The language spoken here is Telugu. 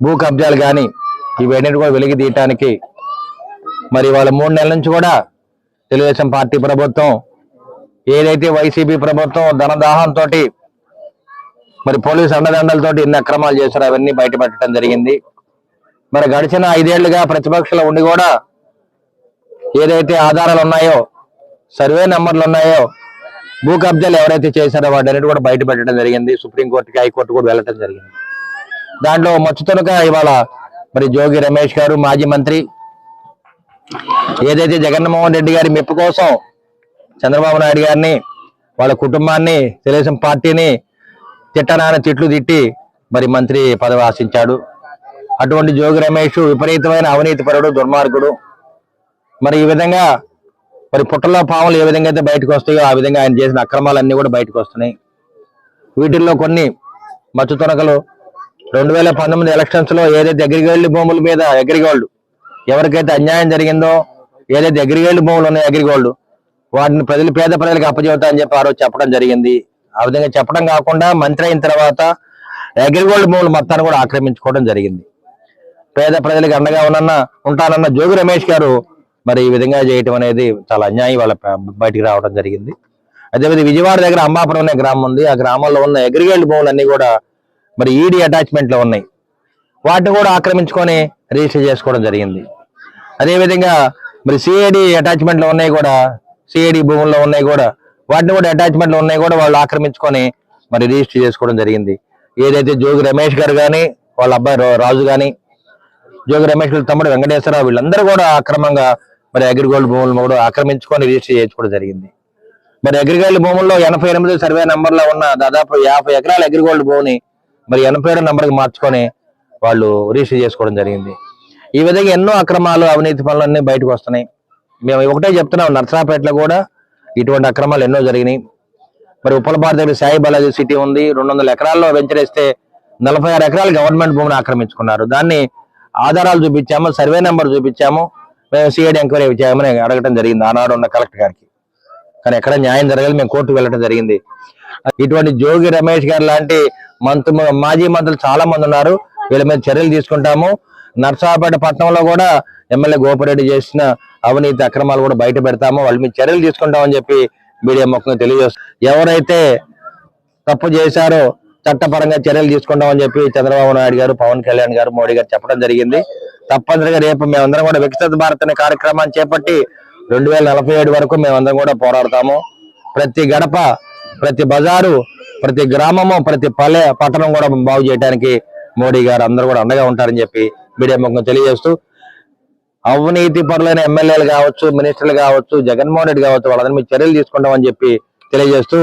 భూ కబ్జాలు కానీ ఇవన్నీ కూడా వెలికి తీయటానికి మరి వాళ్ళ మూడు నెలల నుంచి కూడా తెలుగుదేశం పార్టీ ప్రభుత్వం ఏదైతే వైసీపీ ప్రభుత్వం ధనదాహంతో మరి పోలీసు అండదండలతో ఎన్ని అక్రమాలు చేశారో అవన్నీ బయటపెట్టడం జరిగింది. మరి గడిచిన ఐదేళ్ళుగా ప్రతిపక్షంలో ఉండి కూడా ఏదైతే ఆధారాలు ఉన్నాయో సర్వే నెంబర్లు ఉన్నాయో భూ కబ్జాలు ఎవరైతే చేశారో వాటన్నిటి కూడా బయట పెట్టడం జరిగింది. సుప్రీంకోర్టుకి హైకోర్టు కూడా వెళ్ళటం జరిగింది. దాంట్లో మచ్చుతునక ఇవాళ మరి జోగి రమేష్ గారు మాజీ మంత్రి. ఏదైతే జగన్మోహన్ రెడ్డి గారి మెప్పు కోసం చంద్రబాబు నాయుడు గారిని వాళ్ళ కుటుంబాన్ని తెలుగుదేశం పార్టీని తిట్టనాన తిట్లు తిట్టి మరి మంత్రి పదవి ఆశించాడు. అటువంటి జోగి రమేష్ విపరీతమైన అవినీతి పరుడు దుర్మార్గుడు. మరి ఈ విధంగా మరి పుట్టలో పాములు ఏ విధంగా అయితే బయటకు వస్తాయో ఆ విధంగా ఆయన చేసిన అక్రమాలన్నీ కూడా బయటకు వస్తున్నాయి. వీటిల్లో కొన్ని మచ్చు తొనకలు రెండు వేల పంతొమ్మిది ఎలక్షన్స్లో ఏదైతే అగ్రిగోల్డ్ భూముల మీద అగ్రిగోల్డ్ ఎవరికైతే అన్యాయం జరిగిందో ఏదైతే అగ్రిగోల్డ్ భూములు ఉన్నాయో అగ్రిగోల్డ్ వాటిని ప్రజలు పేద ప్రజలకు అప్పచెబుతా అని చెప్పి ఆ రోజు చెప్పడం జరిగింది. ఆ విధంగా చెప్పడం కాకుండా మంత్రి అయిన తర్వాత అగ్రిగోల్డ్ భూములు మొత్తాన్ని కూడా ఆక్రమించుకోవడం జరిగింది. పేద ప్రజలకు అండగా ఉన్న ఉంటానన్న జోగి రమేష్ గారు మరి ఈ విధంగా చేయటం అనేది చాలా అన్యాయం వాళ్ళ బయటికి రావడం జరిగింది. అదేవిధంగా విజయవాడ దగ్గర అంబాపురం అనే గ్రామం ఉంది. ఆ గ్రామంలో ఉన్న అగ్రిగోల్డ్ భూములన్నీ కూడా మరి ఈడీ అటాచ్మెంట్లో ఉన్నాయి. వాటిని కూడా ఆక్రమించుకొని రిజిస్టర్ చేసుకోవడం జరిగింది. అదేవిధంగా మరి సిఐడి అటాచ్మెంట్లు ఉన్నాయి కూడా సిఐడి భూముల్లో ఉన్నాయి కూడా వాటిని కూడా అటాచ్మెంట్లు ఉన్నాయి కూడా వాళ్ళు ఆక్రమించుకొని మరి రిజిస్టర్ చేసుకోవడం జరిగింది. ఏదైతే జోగి రమేష్ గారు కానీ వాళ్ళ అబ్బాయి రాజు కానీ జోగి రమేష్ గారి తమ్ముడు వెంకటేశ్వరరావు వీళ్ళందరూ కూడా అక్రమంగా మరి అగ్రిగోల్డ్ భూములను కూడా ఆక్రమించుకొని రిజిస్టర్ చేసుకోవడం జరిగింది. మరి అగ్రిగోల్డ్ భూముల్లో ఎనభై ఎనిమిది సర్వే నంబర్లో ఉన్న దాదాపు యాభై ఎకరాల అగ్రిగోల్డ్ భూమిని మరి ఎనభై ఏడో నంబర్కి మార్చుకొని వాళ్ళు రిజిస్టర్ చేసుకోవడం జరిగింది. ఈ విధంగా ఎన్నో అక్రమాలు అవినీతి పనులన్నీ బయటకు వస్తున్నాయి. మేము ఒకటే చెప్తున్నాం నర్సరాపేటలో కూడా ఇటువంటి అక్రమాలు ఎన్నో జరిగినాయి. మరి ఉప్పలపాడు దగ్గర సాయి బాలాజీ సిటీ ఉంది రెండు వందల ఎకరాల్లో వెంచరేస్తే నలభై ఆరు ఎకరాలు గవర్నమెంట్ భూమిని ఆక్రమించుకున్నారు. దాన్ని ఆధారాలు చూపించాము సర్వే నెంబర్ చూపించాము మేము సిఐడి ఎంక్వైరీ చేయమని అడగటం జరిగింది ఆనాడు ఉన్న కలెక్టర్ గారికి. కానీ ఎక్కడ న్యాయం జరగాలి మేము కోర్టుకు వెళ్ళటం జరిగింది. ఇటువంటి జోగి రమేష్ గారు లాంటి మంత్రి మాజీ మంత్రులు చాలా మంది ఉన్నారు. వీళ్ళ మీద చర్యలు తీసుకుంటాము. నర్సాపేట పట్టణంలో కూడా ఎమ్మెల్యే గోపిరెడ్డి చేసిన అవినీతి అక్రమాలు కూడా బయట పెడతాము. వాళ్ళ మీద చర్యలు తీసుకుంటామని చెప్పి మీడియా ముఖంగా తెలియజేస్తారు ఎవరైతే తప్పు చేశారో చట్టపరంగా చర్యలు తీసుకుంటామని చెప్పి చంద్రబాబు నాయుడు గారు పవన్ కళ్యాణ్ గారు మోడీ గారు చెప్పడం జరిగింది. తప్పనిసరిగా రేపు మేమందరం కూడా వికసిత భారత్ అనే కార్యక్రమాన్ని చేపట్టి రెండు వేల నలభై ఏడు వరకు మేమందరం కూడా పోరాడతాము. ప్రతి గడప ప్రతి బజారు ప్రతి గ్రామము ప్రతి పల్లె పట్టణం కూడా బాగు చేయడానికి మోడీ గారు అందరూ కూడా అండగా ఉంటారని చెప్పి మీడియా ముఖం తెలియజేస్తూ అవినీతి పరులైన ఎమ్మెల్యేలు కావచ్చు మినిస్టర్లు కావచ్చు జగన్మోహన్ రెడ్డి కావచ్చు వాళ్ళందరినీ చర్యలు తీసుకుంటామని చెప్పి తెలియజేస్తూ